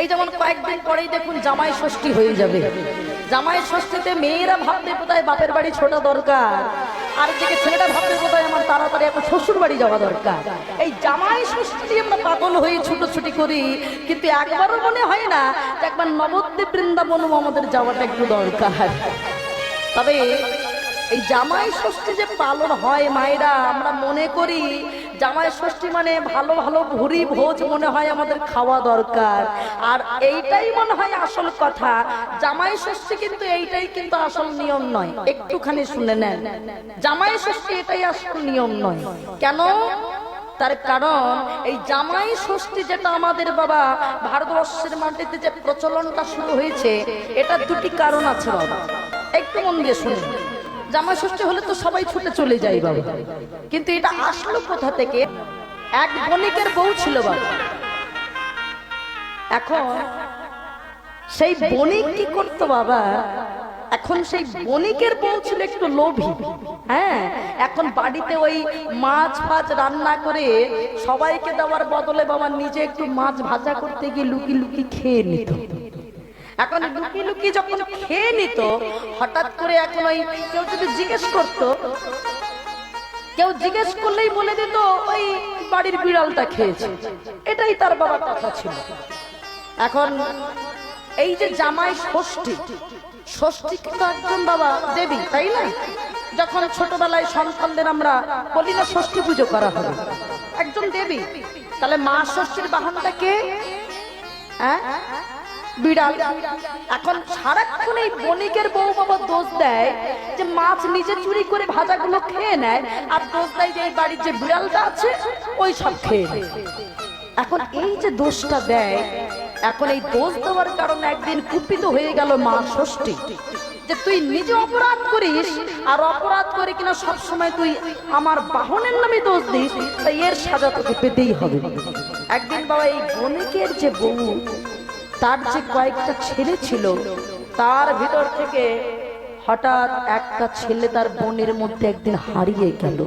এই যেমন কয়েকদিন পরেই দেখুন জামাই ষষ্ঠী হয়ে যাবে। জামাই ষষ্ঠীতে মেয়েরা ভাবতে কোথায় বাপের বাড়ি ছোটা দরকার। আর দিকে ছেলেটা ভাবতে কোথায় আমার তাড়াতাড়ি এখন শ্বশুর বাড়ি যাওয়া দরকার। এই জামাই ষষ্ঠী আমরা পাগল হয়ে ছুটোছুটি করি, কিন্তু একবারও মনে হয় না একবার নবদ্বীপ বৃন্দাবনও আমাদের যাওয়াটা একটু দরকার। তবে এই জামাই ষষ্ঠী যে পালন হয় মায়েরা, আমরা মনে করি জামাই ষষ্ঠী মানে ভালো ভালো ভুরি ভোজ মনে হয় আমাদের খাওয়া দরকার। আর এইটাই মনে হয় আসল কথা। জামাই ষষ্ঠী কিন্তু এইটাই কিন্তু আসল নিয়ম নয়। একটুখানি শুনে নেন। জামাই ষষ্ঠী এটাই আসল নিয়ম নয়। কেন? তার কারণ এই জামাই ষষ্ঠী যেটা আমাদের বাবা ভারতবর্ষের মাটিতে যে প্রচলনটা শুরু হয়েছে, এটা দুটি কারণ আছে বাবা। একটু মন দিয়ে শুনুন। জামাই ষষ্ঠী হলে তো সবাই ছুটে চলে যায় বাবা। কিন্তু এটা আসলো কোথা থেকে? এক বণিকের বউ ছিল বাবা। এখন সেই বণিক কি করতো বাবা? এখন সেই বণিকের বউ ছিল একটু লোভী। হ্যাঁ এখন বাড়িতে ওই মাছ ফাছ রান্না করে সবাইকে দেওয়ার বদলে বাবা নিজে একটু মাছ ভাজা করতে গিয়ে লুকি লুকি খেয়ে নিত। এখন লুকি লুকি যখন খেয়ে নিত হঠাৎ করে এখন ওই কেউ যদি জিজ্ঞেস করতো কেউ জিজ্ঞেস করলেই বলে দিত ওই বাড়ির বিড়ালটা খেয়েছে। এটাই তার বাবার কথা ছিল। এখন এই যে জামাই ষষ্ঠী ষষ্ঠী কিন্তু একজন বাবা দেবী তাই না? যখন ছোটবেলায় সন্তানদের আমরা বলি না ষষ্ঠী পুজো করা হবে একজন দেবী তাহলে মা ষষ্ঠীর বাহনটা কে? হ্যাঁ? বিড়াল। এখন সারাক্ষণ এই বণিকের বউ বাবা দোষ দেয় যে মাছ নিজে চুরি করে ভাজাগুলো খেয়ে নেয়, আর দোষ দেয় যে বাড়ির যে বিড়ালটা আছে, ওই সব খেয়ে নেয়। এখন এই যে দোষটা দেয়, এখন এই দোষ দেওয়ার কারণে একদিন কুপিত হয়ে গেল মা ষষ্ঠী। যে তুই নিজে অপরাধ করিস, আর অপরাধ করে কিনা সব সময় তুই আমার বাহনের নামে দোষ দিস, তাই এর সাজা তোকে পেতেই হবে। একদিন বাবা এই বণিকের যে বউ তার যে কয়েকটা ছেলে ছিল, তার ভিতর থেকে হঠাৎ একটা ছেলে তার বোনের মধ্যে একদিন হারিয়ে গেল।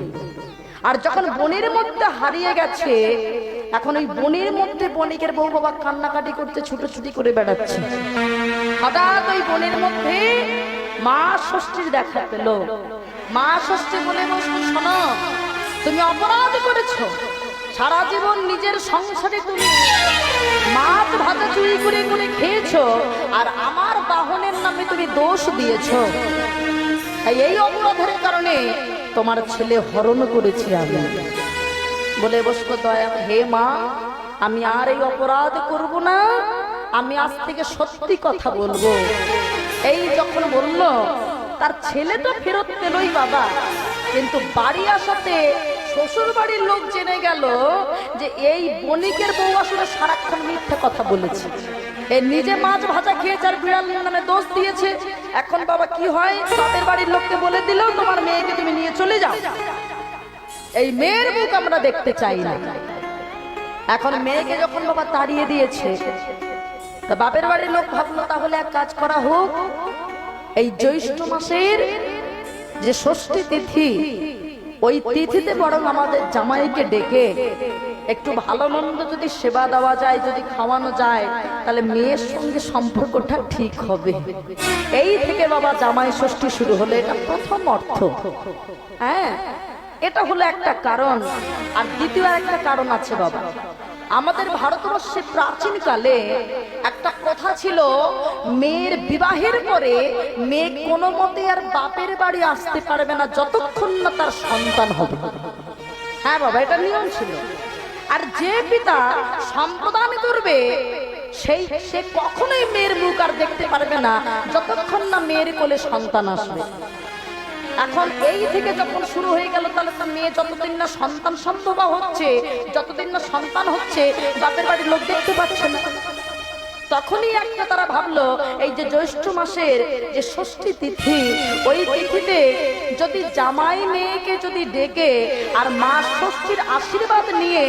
আর যখন বনের মধ্যে হারিয়ে গেছে, এখন ওই বনের মধ্যে বণিকের বউ বাবা কান্নাকাটি করতে ছুটোছুটি করে বেড়াচ্ছে। হঠাৎ ওই বনের মধ্যে মা ষষ্ঠীর দেখা পেল। মা ষষ্ঠী বলে বসল শোনো, তুমি অপরাধ করেছ। সারা জীবন নিজের সংসারে তুমি মাছ ভাজা চুরি করে করে খেয়েছো, আর আমার বাহনের নামে তুমি দোষ দিয়েছ। এই অপরাধের কারণে তোমার ছেলে হরণ করেছি আমি। বলে বসবো দয়া, হে মা, আমি আর এই অপরাধ করব না, আমি আজ থেকে সত্যি কথা বলব। এই যখন বলল, তার ছেলে তো ফেরত পেলই বাবা, কিন্তু বাড়ি আসাতে শ্বশুর বাড়ির লোক জেনে গেল যে এই বণিকের বউ আসলে সারাক্ষণ মিথ্যে কথা বলেছে। এ নিজে মাছ ভাজা খেয়েছে আর বিড়াল নামে দোষ দিয়েছে। এখন বাবা কি হয়? তাদের বাড়ির লোককে বলে দিলেও তোমার মেয়েকে তুমি নিয়ে চলে যাও। এই মেয়ের মুখ আমরা দেখতে চাই না। এখন মেয়েকে যখন বাবা তাড়িয়ে দিয়েছে, তা বাপের বাড়ির লোক ভাবলো, তাহলে এক কাজ করা হোক। এই জ্যৈষ্ঠ মাসের যে ষষ্ঠী তিথি ওই তিথিতে বরং আমাদের জামাইকে ডেকে একটু ভালো মন্দ যদি সেবা দেওয়া যায়, যদি খাওয়ানো যায়, তাহলে মেয়ের সঙ্গে সম্পর্কটা ঠিক হবে। এই থেকে বাবা জামাই ষষ্ঠী শুরু হলে, এটা প্রথম অর্থ। হ্যাঁ এটা হলো একটা কারণ। আর দ্বিতীয় একটা কারণ আছে বাবা। আমাদের ভারতবর্ষে প্রাচীন কালে একটা কথা ছিল, মেয়ের বিবাহের পরে মেয়ে কোনো মতে আর বাপের বাড়ি আসতে পারবে না যতক্ষণ না তার সন্তান হবে। হ্যাঁ বাবা, এটা নিয়ম ছিল। আর যে পিতা সম্প্রদান করবে, সেই সে কখনোই মেয়ের মুখ আর দেখতে পারবে না, যতক্ষণ না মেয়ের কোলে সন্তান আসবে। এখন এই থেকে যখন শুরু হয়ে গেল, তাহলে তো মেয়ে যতদিন না সন্তান সম্ভব হচ্ছে, যতদিন না সন্তান হচ্ছে, বাপের বাড়ির লোক দেখতে পাচ্ছে না। তখনই একটা তারা ভাবলো, এই যে জ্যৈষ্ঠ মাসের যে ষষ্ঠী তিথি, ওই তিথিতে যদি জামাই মেয়েকে যদি ডেকে আর মা ষষ্ঠীর আশীর্বাদ নিয়ে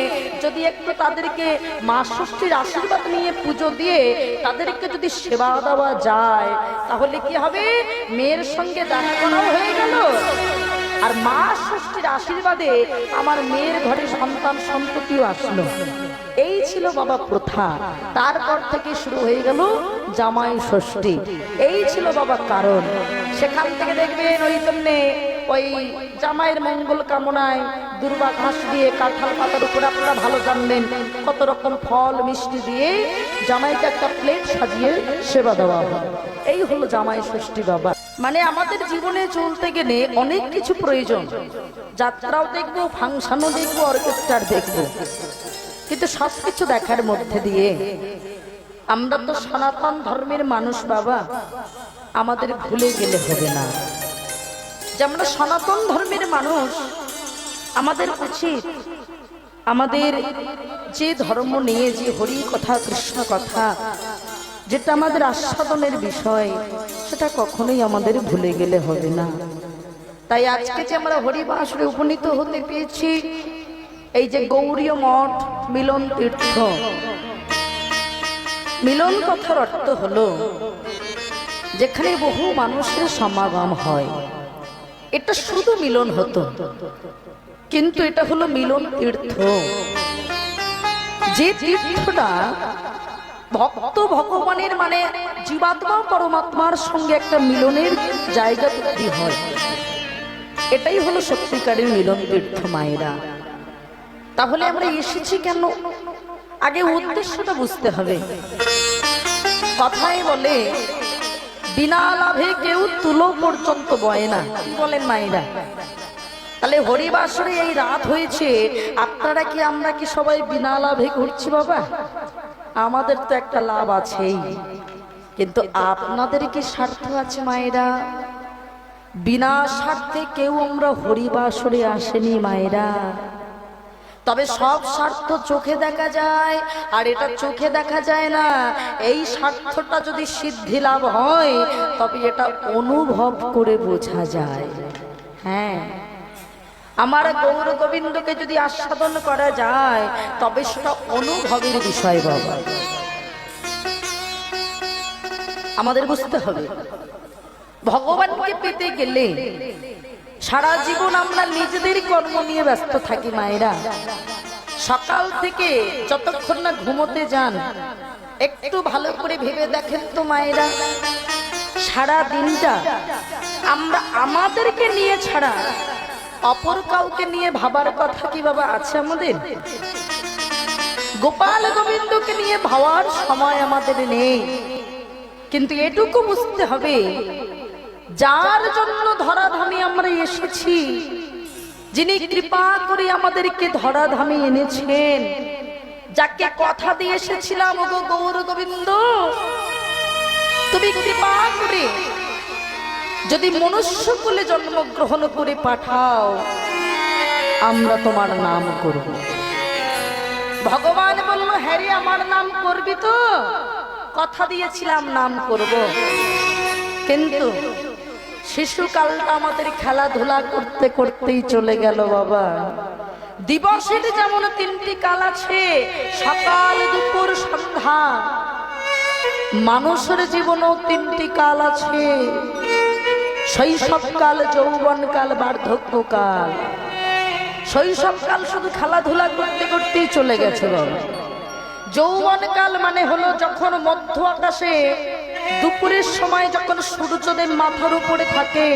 যদি একটু তাদেরকে মা ষষ্ঠীর আশীর্বাদ নিয়ে পুজো দিয়ে তাদেরকে যদি সেবা দেওয়া যায়, তাহলে কি হবে? মেয়ের সঙ্গে দেখা করাও হয়ে গেল। আর মা ষষ্ঠীর আশীর্বাদে আমার মেয়ের ঘরে সন্তান সন্ততিও আসলো। এই ছিল বাবা প্রথা। তারপর থেকে শুরু হয়ে গেল জামাই ষষ্ঠী। এই ছিল বাবা কারণ। সেখান থেকে দেখবেন ওই জন্যে ওই জামাইয়ের মঙ্গল কামনায় দুর্বা ঘাস দিয়ে কাঁঠাল পাতার উপরে আপনারা ভালো জানলেন কত রকম ফল, মিষ্টি দিয়ে জামাইকে একটা প্লেট সাজিয়ে সেবা দেওয়া হয়। এই হলো জামাই ষষ্ঠী বাবা। মানে আমাদের জীবনে চলতে গেলে অনেক কিছু প্রয়োজন। যাত্রাও দেখব, ফাংশনও দেখব, অর্কেস্ট্রার দেখব। কিন্তু সবকিছু দেখার মধ্যে দিয়ে আমরা তো সনাতন ধর্মের মানুষ বাবা, আমাদের ভুলে গেলে হবে না। যে আমরা সনাতন ধর্মের মানুষ, আমাদের উচিত আমাদের যে ধর্ম নিয়ে যে হরি কথা, কৃষ্ণ কথা যেটা আমাদের আস্বাদনের বিষয়, সেটা কখনোই আমাদের ভুলে গেলে হবে না। তাই আজকে যে আমরা হরিবাসরে উপনীত হতে পেয়েছি, এই যে গৌরীয় মঠ মিলন তীর্থ। মিলন কথার অর্থ হলো, যেখানে বহু মানুষের সমাগম হয়। এটা শুধু মিলন হতো, কিন্তু এটা হলো মিলন তীর্থ। যে তীর্থটা ভক্ত ভগবানের মানে জীবাত্মা পরমাত্মার সঙ্গে একটা মিলনের জায়গা তৈরি হয়। এটাই হলো সত্যিকারের মিলন তীর্থ মায়েরা। তাহলে আমরা এসেছি কেন? আগে উদ্দেশ্যটা বুঝতে হবে। কথায় বলে, বিনা লাভে কেউ তুলো পর্যন্ত বয় না। বলেন মায়েরা? তাহলে হরিবাসরে এই রাত হয়েছে, আপনারা কি, আমরা কি সবাই বিনা লাভে ঘুরছি বাবা? আমাদের তো একটা লাভ আছেই। কিন্তু আপনাদের কি স্বার্থ আছে মায়েরা। বিনা স্বার্থে কেউ আমরা হরিবাসরে আসেনি মায়েরা। তবে সব স্বার্থ চোখে দেখা যায়, আর এটা চোখে দেখা যায় না, এই স্বার্থটা যদি সিদ্ধি লাভ হয়, তবে এটা অনুভব করে বোঝা যায়। হ্যাঁ। আমার গৌর গোবিন্দকে যদি আস্বাদন করা যায়, তবে সেটা অনুভবের বিষয় বাবা। আমাদের বুঝতে হবে, ভগবানকে পেতে গেলে সারা জীবন আমরা নিজেদের কর্ম নিয়ে ব্যস্ত থাকি মায়েরা। সকাল থেকে যতক্ষণ না ঘুমোতে যান, একটু ভালো করে ভেবে দেখেন তো মায়েরা, সারা দিনটা আমরা আমাদেরকে নিয়ে ছাড়া অপর কাউকে নিয়ে ভাবার কথা কি বাবা আছে আমাদের? গোপাল গোবিন্দকে নিয়ে ভাবার সময় আমাদের নেই। কিন্তু এটুকু বুঝতে হবে, যার জন্য ধরাধামে আমরা এসেছি, যিনি কৃপা করে আমাদেরকে ধরাধামে এনেছেন, যাকে কথা দিয়ে এসেছিলাম গো গৌর গোবিন্দ তুমি কৃপা করে যদি মনুষ্য কুলে জন্মগ্রহণ করে পাঠাও, আমরা তোমার নাম করব। ভগবান বলল, হ্যারি, আমার নাম করবি তো? কথা দিয়েছিলাম, নাম করব। কিন্তু শিশুকালটা আমাদের খেলাধুলা করতে করতেই চলে গেল বাবা। দিবসের যেমন তিনটি কাল আছে, সকাল, দুপুর, সন্ধ্যা। মানুষের জীবনেও তিনটি কাল আছে। শৈশবকাল, যৌবনকাল, বার্ধক্যকাল। শৈশবকাল শুধু খেলাধুলা করতে করতেই চলে গেছে বাবা যৌবনকাল মানে হলো যখন মধ্য আকাশে দুপুরের সময় যখন সূর্যদেব মাথার উপরে থাকে,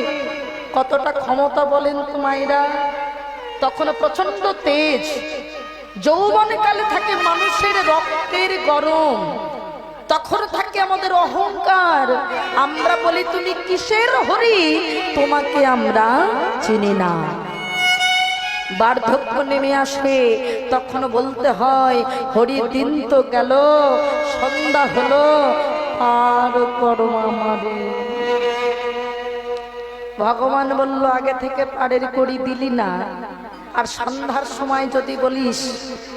কতটা ক্ষমতা বলেন তো তখন প্রচণ্ড তেজ। যৌবনকালে থাকে মানুষের রক্তের গরম। তখন থাকে আমাদের অহংকার। আমরা বলি, তুমি কিসের হরি? তোমাকে আমরা চিনি না। বার্ধক্য নেমে আসে তখন বলতে হয়, হরি দিন তো গেল, সন্ধ্যা হলো আর করো আমারে। ভগবান বলল, আগে থেকে পাড়ের করি দিলি না। আর সন্ধ্যার সময় যদি বলিস,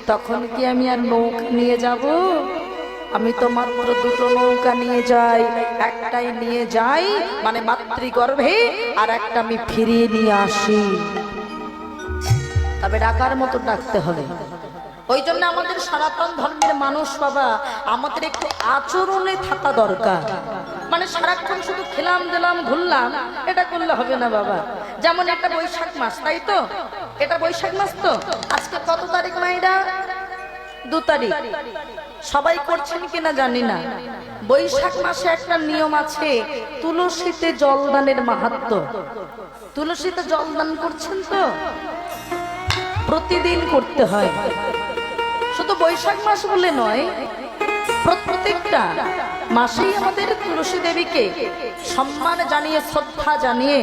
তখন কি আমি আর নৌকা নিয়ে যাব? আমি তো মাত্র দুটো নৌকা নিয়ে যাই, একটাই নিয়ে যাই মানে মাতৃগর্ভে, আর একটা আমি ফিরিয়ে নিয়ে আসি। তবে ডাকার মতো ডাকতে হবে। ওই জন্য আমাদের সনাতন ধর্মের মানুষ বাবা, আমাদের একটু আচরণে থাকা দরকার। মানে সারাক্ষণ শুধু খেলাম দিলাম ঘুরলাম, এটা করলে হবে না বাবা। যেমন একটা বৈশাখ মাস, তাই তো? এটা বৈশাখ মাস তো? আজকে কত তারিখ মাইরা? দু তারিখ। সবাই করছেন কিনা জানি না। বৈশাখ মাসে একটা নিয়ম আছে, তুলসীতে জলদানের মাহাত্ম। তুলসীতে জলদান করছেন তো? প্রতিদিন করতে হয়। শুধু বৈশাখ মাস বলে নয়, প্রত্যেকটা মাসেই আমাদের তুলসী দেবীকে সম্মান জানিয়ে, শ্রদ্ধা জানিয়ে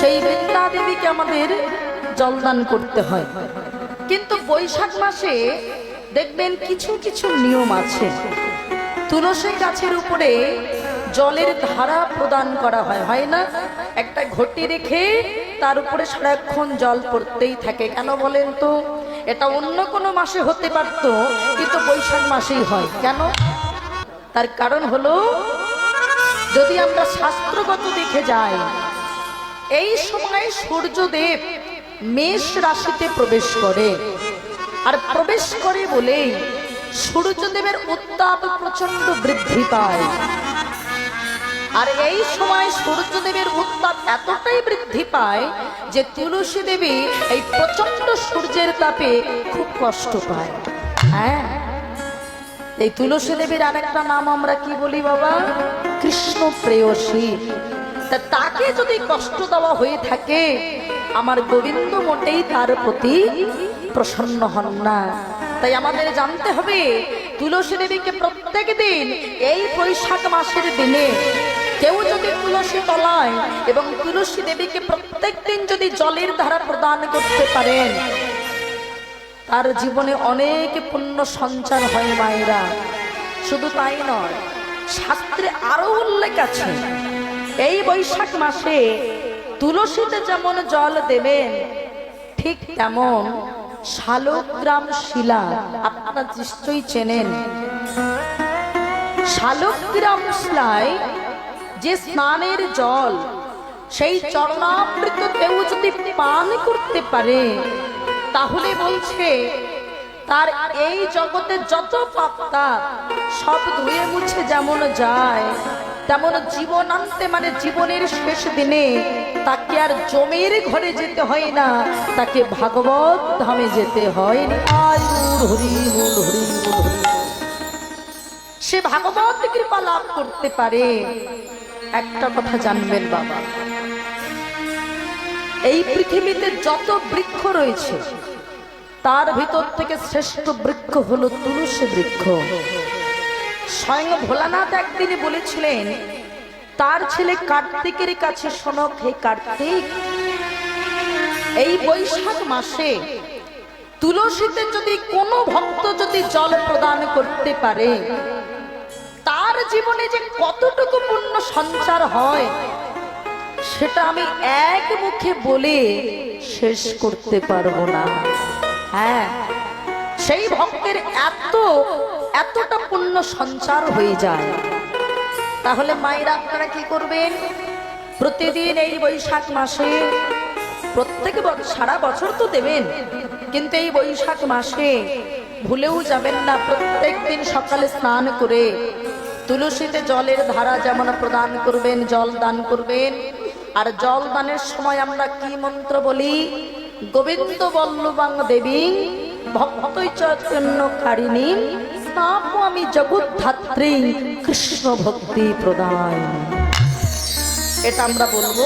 সেই বৃন্দা দেবীকে আমাদের জলদান করতে হয়। কিন্তু বৈশাখ মাসে দেখবেন কিছু কিছু নিয়ম আছে। তুলসী গাছের উপরে জলের ধারা প্রদান করা হয় হয় না? একটা ঘটি রেখে তার উপরে সারাক্ষণ জল পড়তেই থাকে। কেন বলেন তো? এটা অন্য কোনো মাসে হতে পারত, কিন্তু বৈশাখ মাসেই হয়। কেন? তার কারণ হলো, যদি আমরা শাস্ত্রগত দিকে যাই, এই সময় সূর্যদেব মেষ রাশিতে প্রবেশ করে। আর প্রবেশ করে বলেই সূর্যদেবের উত্তাপ প্রচণ্ড বৃদ্ধি পায়। আর এই সময় সূর্যদেবের উত্তাপ এতটাই বৃদ্ধি পায় যে তুলসী দেবী এই প্রচণ্ড সূর্যের তাপে খুব কষ্ট পায়। হ্যাঁ? এই তুলসী দেবীর আরেকটা নাম আমরা কি বলি বাবা? কৃষ্ণ প্রেয়সী তা তাকে যদি কষ্ট দেওয়া হয়ে থাকে, আমার গোবিন্দ মোটেই তার প্রতি প্রসন্ন হন না। তাই আমাদের জানতে হবে, তুলসী দেবীকে প্রত্যেক দিন এই বৈশাখ মাসের দিনে কেউ যদি তুলসী তলায় এবং তুলসী দেবীকে প্রত্যেক দিন যদি জলের ধারা প্রদান করতে পারেন, তার জীবনে অনেক পুণ্য সঞ্চার হয় মায়েরা। শুধু তাই নয়, শাস্ত্রে আরও উল্লেখ আছে এই বৈশাখ মাসে তুলসীতে যেমন জল দেবেন, ঠিক তেমন শালগ্রাম শিলা আপনারা নিশ্চয়ই চেনেন। শালগ্রাম শিলায় যে স্নানের জল, সেই চরণামৃত কেউ যদি পান করতে পারে, তাহলে বলছে, তার এই জগতে যত পাপ্তা সব ধুয়ে মুছে যেমন যায়। তেমন জীবন আনতে মানে জীবনের শেষ দিনে তাকে আর জমের ঘরে যেতে হয় না, তাকে ভাগবত ধামে যেতে হয় সে ভাগবত কৃপা লাভ করতে পারে। একটা কথা জানবেন বাবা, এই পৃথিবীতে যত বৃক্ষ রয়েছে, তার ভিতর থেকে শ্রেষ্ঠ বৃক্ষ হলো তুলসী বৃক্ষ। স্বয়ং ভোলানাথ একদিনে বলেছিলেন, তার ছেলে কার্তিকের কাছে শোনক হে কার্তিক। এই বৈশাখ মাসে তুলসীতে যদি কোনো ভক্ত যদি জল প্রদান করতে পারে, তার জীবনে যে কতটুকু পুণ্য সঞ্চার হয়, সেটা আমি এক মুখে বলে শেষ করতে পারব না। হ্যাঁ সেই ভক্তের এত এতটা পুণ্য সঞ্চার হয়ে যায়। তাহলে মায়েরা আপনারা কি করবেন? প্রতিদিন এই বৈশাখ মাসে, প্রত্যেক সারা বছর তো দেবেন, কিন্তু এই বৈশাখ মাসে ভুলেও যাবেন না। প্রত্যেক দিন সকালে স্নান করে তুলসীতে জলের ধারা যেমন প্রদান করবেন, জল দান করবেন। আর জল দানের সময় আমরা কি মন্ত্র বলি? গোবিন্দ বল্লবাং দেবী ভক্তই চৈতন্য কারিণী স্নাপ আমি জগৎ জগদ্ধাত্রী, কৃষ্ণ ভক্তি প্রদান। এটা আমরা বলব,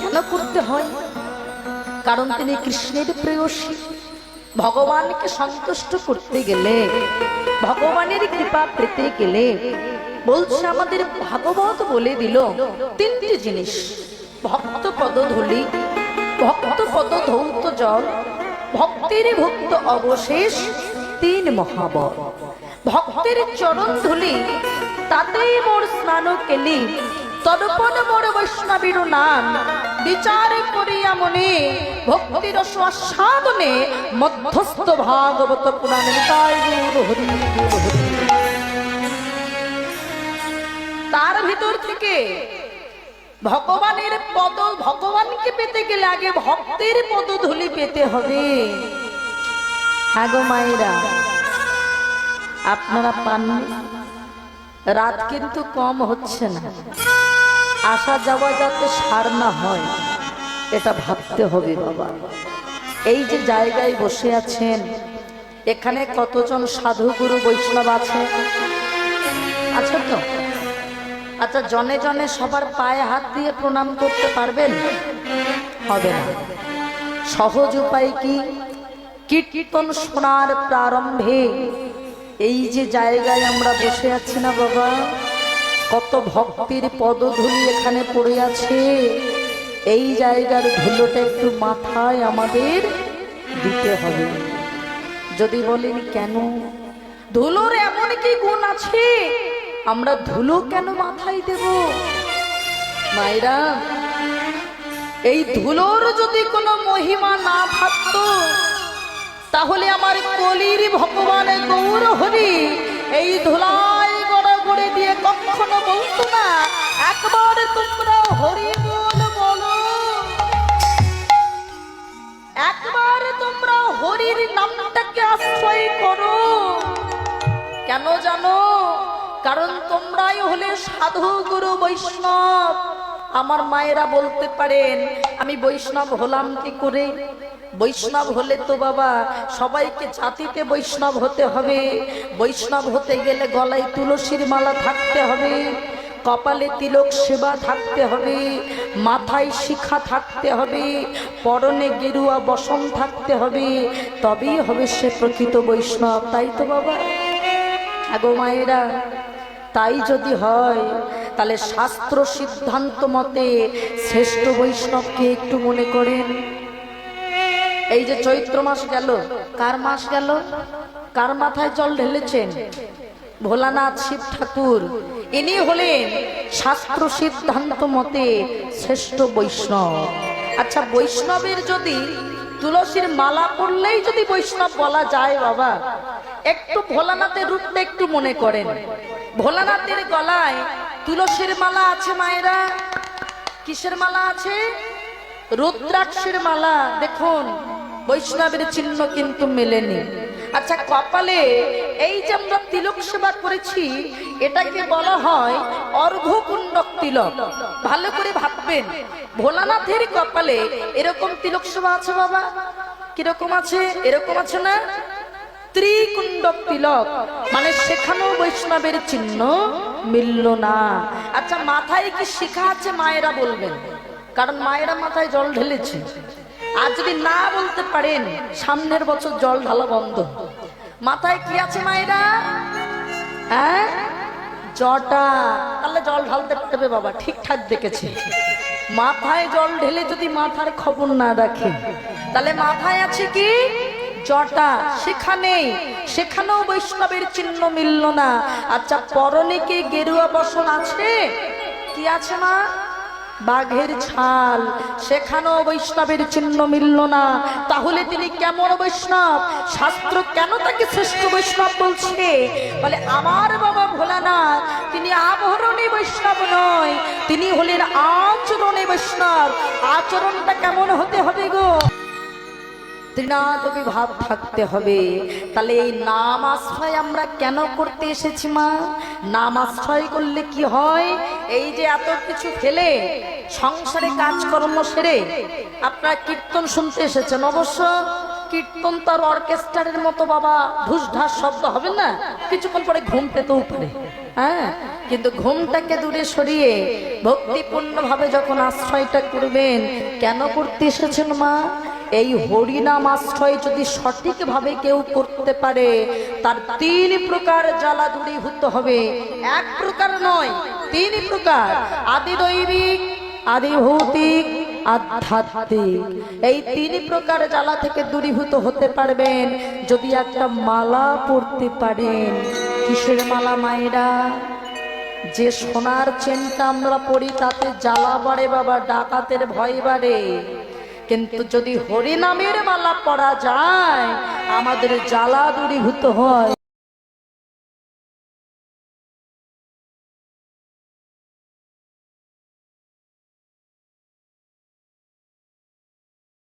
কেন করতে হয়? কারণ তিনি কৃষ্ণের প্রেয়সী। ভগবানকে সন্তুষ্ট করতে গেলে, ভগবানের কৃপা পেতে গেলে, বলছে আমাদের ভাগবত বলে দিল তিনটি জিনিস। ভক্ত পদধূলি, ভক্ত পদ ধৌত জল, ভক্তের ভক্ত অবশেষ তিন মহাবল ভক্তের চরণ ধুলি, তাতেই মোর স্নান কেলি। তদপন মোর বৈষ্ণবীর নাম, বিচার করিয়া মনে। ভক্তির স্বাদনে মধ্যস্থ ভাগবত পুরাণ হরি হরি। তার ভিতর থেকে ভগবানের পদ ভগবানকে পেতে গেলে আগে ভক্তের পদধূলি পেতে হবে। হ্যাঁ মায়েরা, আপনারা পাননি রাত কিন্তু কম হচ্ছে না। আসা যাওয়া যাতে সার না হয়, এটা ভাবতে হবে বাবা। এই যে জায়গায় বসে আছেন, এখানে কতজন সাধু গুরু বৈষ্ণব আছে আচ্ছা তো? আচ্ছা জনে জনে সবার পায়ে হাত দিয়ে প্রণাম করতে পারবেন? হবে না। সহজ উপায় কি? কীর্তন শোনার প্রারম্ভে এই যে জায়গায় আমরা বসে আছি না বাবা, কত ভক্তির পদধূলি এখানে পড়ে আছে। এই জায়গার ধুলোটা একটু মাথায় আমাদের দিতে হবে। যদি বলেন কেন? ধুলোর এমন কি গুণ আছে? আমরা ধুলো কেন মাথায় দেব? মায়েরা, এই ধুলোর যদি কোনো মহিমা না থাকতো তাহলে আমার কলির ভগবান গৌর হরি এই ধুলাই গড়াগড়ি দিয়ে কখনো বলতো না, একবার তোমরা হরি বল বলো। একবার তোমরা হরির নামটাকে আশ্রয় করো। কেন জানো? কারণ তোমরাই হলে সাধু গুরু বৈষ্ণব। আমার মায়েরা বলতে পারেন, আমি বৈষ্ণব হলাম কি করে? বৈষ্ণব হলে তো বাবা সবাইকে জাতিতে বৈষ্ণব হতে হবে। বৈষ্ণব হতে গেলে গলায় তুলসীর মালা থাকতে হবে, কপালে তিলক সেবা থাকতে হবে, মাথায় শিখা থাকতে হবে, পরনে গেরুয়া বসন থাকতে হবে, তবেই হবে সে প্রকৃত বৈষ্ণব, তাই তো বাবা। আগো মায়েরা, তাই যদি হয়, তাহলে শাস্ত্র সিদ্ধান্ত মতে শ্রেষ্ঠ বৈষ্ণবকে একটু মনে করেন। এই যে চৈত্র মাস গেল, কার মাস গেল? কার মাথায় জল ঢেলেছেন? ভোলানাথ শিব ঠাকুর। ইনি হলেন শাস্ত্র সিদ্ধান্ত মতে শ্রেষ্ঠ বৈষ্ণব। আচ্ছা বৈষ্ণবের যদি তুলসীর মালা পড়লেই যদি বৈষ্ণব বলা যায় বাবা, একটু ভোলানাথের রূপটা একটু মনে করেন। ভোলানাথের গলায় তুলসীর মালা আছে মায়েরা? কিসের মালা আছে? রুদ্রাক্ষের মালা। দেখুন বৈষ্ণবের চিহ্ন কিন্তু মেলেনি। আচ্ছা কপালে এই যে আমরা তিলক সেবা করেছি, এটাকে বলা হয় অর্ঘকুণ্ডক তিলক। ভালো করে ভাববেন, ভোলানাথের কপালে এরকম তিলক সেবা আছে বাবা? কীরকম আছে? এরকম আছে না? ত্রিকুণ্ডক তিলক। মানে সেখানেও বৈষ্ণবের চিহ্ন মিলল না। আচ্ছা মাথায় কি শিখা আছে? মায়েরা বলবেন। কারণ মায়েরা মাথায় জল ঢেলেছে। আর যদি না বলতে পারেন, সামনের বছর জল ঢালা বন্ধ। মাথায় কি আছে মায়েরা? হ্যাঁ? জটা। তাহলে জল ঢালতে পারবে বাবা, ঠিকঠাক দেখেছে। মাথায় জল ঢেলে যদি মাথার খবর না রাখে, তাহলে মাথায় আছে কি? জটা। সেখানে, সেখানেও বৈষ্ণবের চিহ্ন মিলল না। আচ্ছা পরনে কি গেরুয়া বসন আছে? কি আছে মা? বাঘের ছাল, সেখানেও বৈষ্ণবের চিহ্ন মিলল না। তাহলে তিনি কেমন বৈষ্ণব? শাস্ত্র কেন তাকে শ্রেষ্ঠ বৈষ্ণব বলছে? বলে, আমার বাবা ভোলানাথ, তিনি আবরণী বৈষ্ণব নয়, তিনি হলেন আচরণে বৈষ্ণব। আচরণটা কেমন হতে হবে গো? ত্রিনাথ ভাব থাকতে হবে। তাহলে এই নাম আশ্রয় আমরা কেন করতে এসেছি, মা? নাম আশ্রয় করলে কি হয়? এই যে এত কিছু ফেলে, সংসারে কাজকর্ম সেরে, আপনারা কীর্তন শুনতে এসেছেন অবশ্য? কীর্তন তার অর্কেস্ট্রারের মতো বাবা ঢুস ঢাস শব্দ হবে না? কিছুক্ষণ পরে ঘুম পেতেও পারে হ্যাঁ? কিন্তু ঘুমটাকে দূরে সরিয়ে ভক্তিপূর্ণ ভাবে যখন আশ্রয়টা করবেন, কেন করতে এসেছেন, মা? এই হরিনাম আশ্রয় যদি সঠিকভাবে কেউ করতে পারে, তার তিন প্রকার জ্বালা দূরীভূত হবে। এক প্রকার নয়, তিন প্রকার। আদি দৈবিক আদি ভৌতিক আধ্যাত্মিক। এই তিন প্রকার জ্বালা থেকে দূরীভূত হতে পারবেন যদি একটা মালা পড়তে পারেন। কিসের মালা, মায়েরা? যে সোনার চেনটা আমরা পড়ি তাতে জ্বালা বাড়ে বাবা, ডাকাতের ভয় বাড়ে। কিন্তু যদি হরিনামের মালা পড়া যায় আমাদের জ্বালা দূরীভূত হয়।